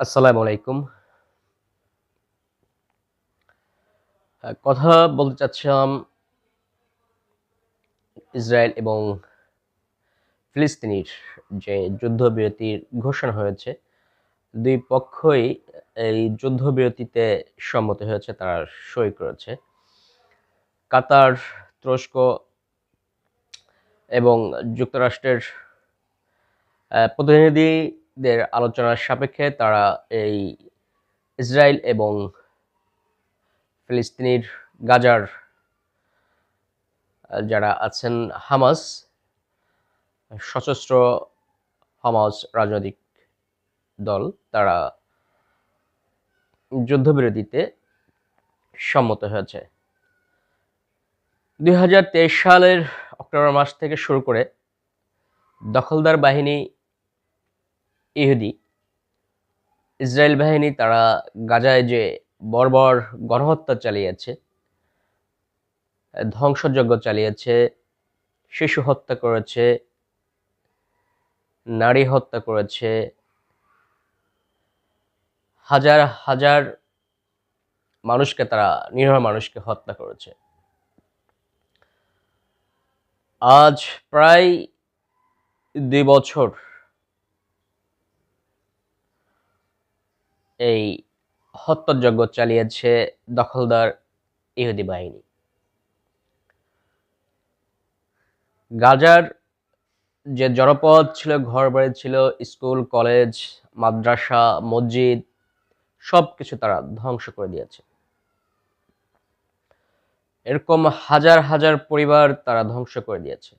আসসালামু আলাইকুম। কথা বলতে চাচ্ছিলাম ইসরায়েল এবং ফিলিস্তিনির যে যুদ্ধবিরতির ঘোষণা হয়েছে দুই পক্ষই এই যুদ্ধবিরতিতে সম্মত হয়েছে তারা সই করেছে কাতার তুরস্ক এবং যুক্তরাষ্ট্রের আহ, প্রতিনিধিদের আলোচনার সাপেক্ষে তারা এই ইসরায়েল এবং ফিলিস্তিনির গাজার যারা আছেন হামাস, সশস্ত্র হামাস রাজনৈতিক দল, তারা যুদ্ধবিরতিতে সম্মত হয়েছে। দু হাজার তেইশ সালের অক্টোবর মাস থেকে শুরু করে দখলদার বাহিনী ইহুদি। ইসরায়েল বাহিনী তারা গাজায় যে বর্বর গণহত্যা চালিয়েছে, ধ্বংসযজ্ঞ চালিয়েছে, শিশু হত্যা করেছে, নারী হত্যা করেছে, হাজার হাজার মানুষকে তারা, নিরহ মানুষকে হত্যা করেছে। আজ প্রায় দুই বছর এই হত্যাযজ্ঞ চালিয়েছে দখলদার ইহুদি বাহিনী। গাজার যে জনপদ ছিল ঘর বাড়ি ছিল, স্কুল, কলেজ, মাদ্রাসা, মসজিদ সব কিছু তারা ধ্বংস করে দিয়েছে। এরকম হাজার হাজার পরিবার তারা ধ্বংস করে দিয়েছে।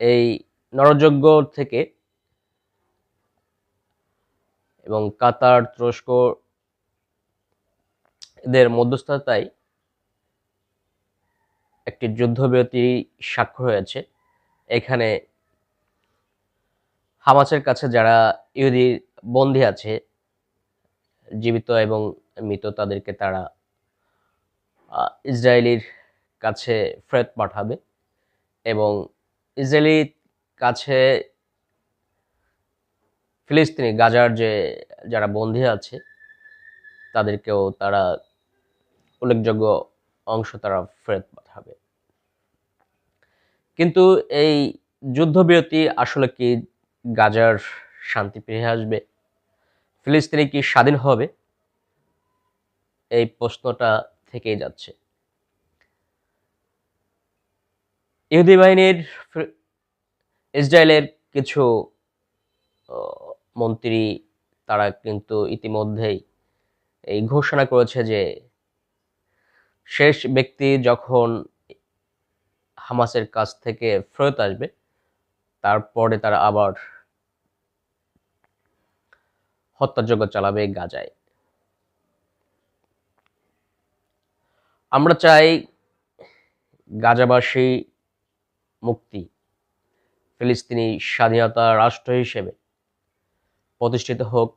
এই নরযজ্ঞ থেকে এবং কাতার, তুরস্ক এদের মধ্যস্থতায় একটি যুদ্ধবিরতি স্বাক্ষর হয়েছে। এখানে হামাসের কাছে যারা ইহুদি বন্দী আছে, জীবিত এবং মৃত, তাদেরকে তারা ইসরায়েলির কাছে ফেরত পাঠাবে এবং ইসরায়েলির কাছে ফিলিস্তিনি, গাজার যে যারা বন্দী আছে, তাদেরকেও তারা উল্লেখযোগ্য অংশ তারা ফেরত পাঠাবে। কিন্তু এই যুদ্ধবিরতি আসলে কি গাজার শান্তি ফিরে আসবে? ফিলিস্তিনি কি স্বাধীন হবে? এই প্রশ্নটা থেকেই যাচ্ছে। ইহুদি বাহিনীর ইসরায়েলের কিছু মন্ত্রী তারা কিন্তু ইতিমধ্যেই এই ঘোষণা করেছে যে শেষ ব্যক্তি যখন হামাসের কাছ থেকে ফেরত আসবে, তারপরে তারা আবার হত্যাযজ্ঞ চালাবে গাজায়। আমরা চাই গাজাবাসী মুক্তি, ফিলিস্তিনি স্বাধীনতা রাষ্ট্র হিসেবে প্রতিষ্ঠিত হোক।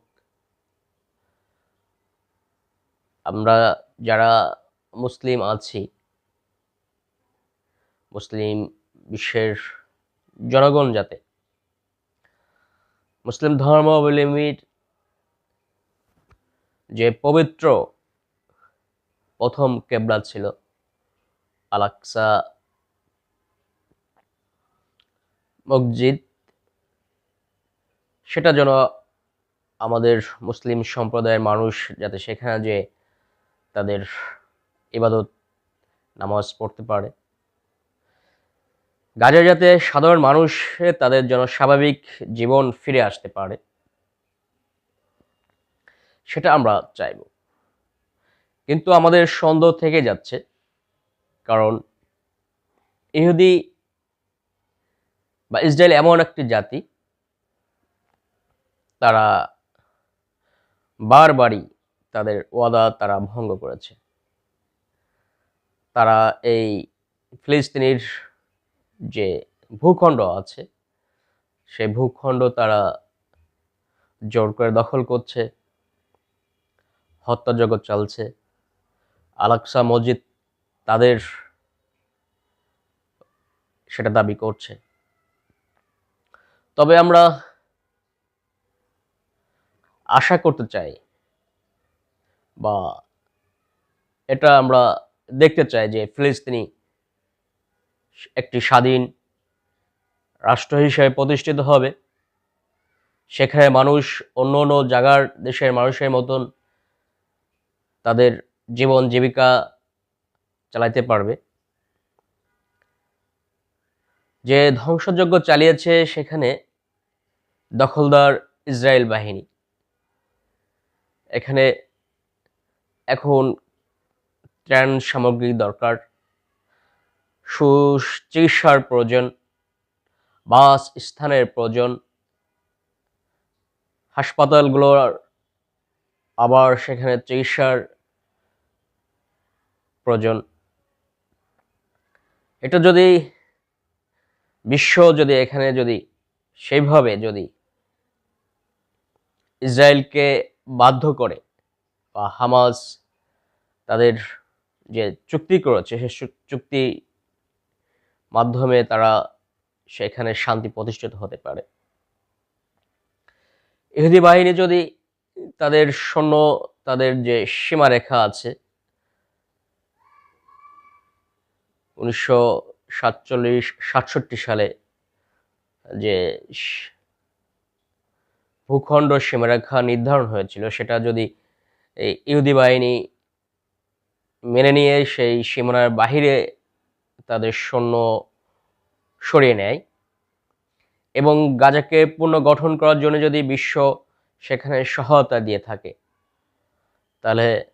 আমরা যারা মুসলিম আছি, মুসলিম বিশ্বের জনগণ যাতে, মুসলিম ধর্মাবলম্বীর যে পবিত্র প্রথম কেবলা ছিল আলাক্সা মসজিদ, সেটা যেন আমাদের মুসলিম সম্প্রদায়ের মানুষ যাতে সেখানে যে তাদের ইবাদত, নামাজ পড়তে পারে। গাজায় যাতে সাধারণ মানুষ তাদের যেন স্বাভাবিক জীবন ফিরে আসতে পারে, সেটা আমরা চাইব। কিন্তু আমাদের সন্দেহ থেকে যাচ্ছে, কারণ ইহুদি বা ইসরায়েল এমন একটি জাতি, তারা বারবারই তাদের ওয়াদা তারা ভঙ্গ করেছে। তারা এই ফিলিস্তিনির যে ভূখণ্ড আছে সেই ভূখণ্ড তারা জোর করে দখল করছে হত্যাযজ্ঞ চলছে। আলাক্সা মসজিদ তাদের সেটা দাবি করছে। তবে আমরা আশা করতে চাই বা এটা আমরা দেখতে চাই যে ফিলিস্তিনি একটি স্বাধীন রাষ্ট্র হিসেবে প্রতিষ্ঠিত হবে। সেখানে মানুষ অন্য অন্য জায়গার দেশের মানুষের মতন তাদের জীবন জীবিকা চালাইতে পারবে। যে ধ্বংসযজ্ঞ চালিয়েছে সেখানে দখলদার ইসরায়েল বাহিনী। এখানে এখন ত্রাণ সামগ্রী দরকার, সুচিকিৎসার প্রয়োজন, বাস স্থানের প্রয়োজন, হাসপাতালগুলোর আবার সেখানে চিকিৎসার প্রয়োজন। এটা যদি বিশ্ব যদি এখানে যদি সেইভাবে যদি ইসরায়েলকে বাধ্য করে বা হামাস তাদের যে চুক্তি করেছে, সে চুক্তি মাধ্যমে তারা সেখানে শান্তি প্রতিষ্ঠিত হতে পারে। ইহুদি বাহিনী যদি তাদের সৈন্য, তাদের যে সীমারেখা আছে, উনিশশো সাতচল্লিশ সাতষট্টি সালে যে ভূখণ্ড সীমারেখা নির্ধারণ হয়েছিল, সেটা যদি ইহুদি বাহিনী মেনে নিয়ে সেই সীমানার বাহিরে তাদের সৈন্য সরিয়ে নেয় এবং গাজাকে পুনর্গঠন করার জন্য যদি বিশ্ব সেখানে সহায়তা দিয়ে থাকে, তাহলে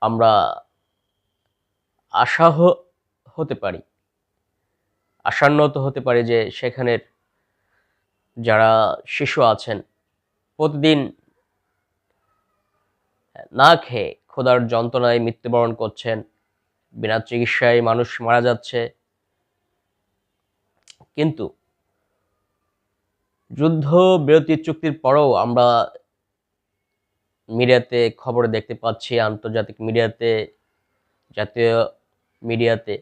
আমরা আশা হ- হতে পারি। আশান্বিত হতে পারি যে সেখানের যারা শিশু আছেন, প্রতিদিন না খেয়ে ক্ষুধার যন্ত্রণায় মৃত্যুবরণ করছেন, বিনা চিকিৎসায় মানুষ মারা যাচ্ছে। কিন্তু যুদ্ধ বিরতি চুক্তির পরেও আমরা মিডিয়াতে খবরে দেখতে পাচ্ছি, আন্তর্জাতিক মিডিয়াতে, জাতীয় মিডিয়াতে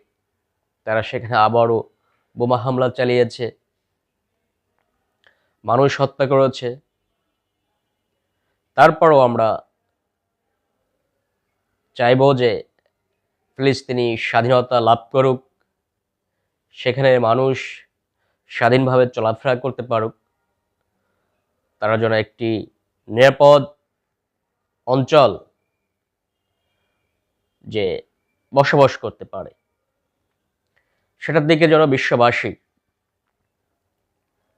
তারা সেখানে আবারও বোমা হামলা চালিয়েছে। মানুষ হত্যা করেছে। তারপরও আমরা চাইব যে ফিলিস্তিনি স্বাধীনতা লাভ করুক, সেখানে মানুষ স্বাধীনভাবে চলাফেরা করতে পারুক। তারা যেন একটি নিরাপদ অঞ্চল যে বসবাস করতে পারে। সেটার দিকে যেন বিশ্ববাসী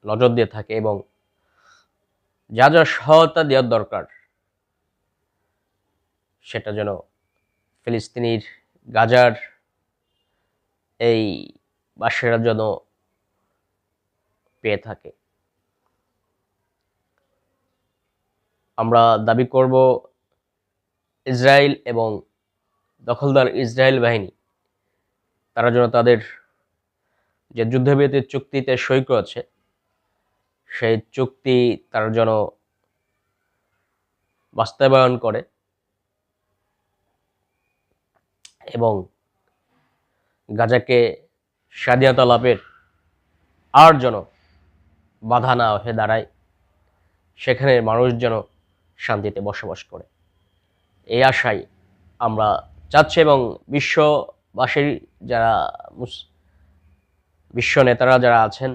নজর দিয়ে থাকে এবং যা যা সহায়তা দেওয়ার দরকার, সেটা যেন ফিলিস্তিনির গাজার এই বাসীরা যেন পেয়ে থাকে। আমরা দাবি করব, ইসরায়েল এবং দখলদার ইসরায়েল বাহিনী, তারা যেন তাদের যে যুদ্ধবিরতির চুক্তিতে সই করেছে সেই চুক্তি তারা যেন বাস্তবায়ন করে এবং গাজাকে স্বাধীনতা লাভের আর যেন বাধা না হয়ে দাঁড়ায়, সেখানে মানুষ যেন শান্তিতে বসবাস করে। এই আশায় আমরা চাচ্ছি এবং বিশ্ববাসীর যারা বিশ্ব নেতারা যারা আছেন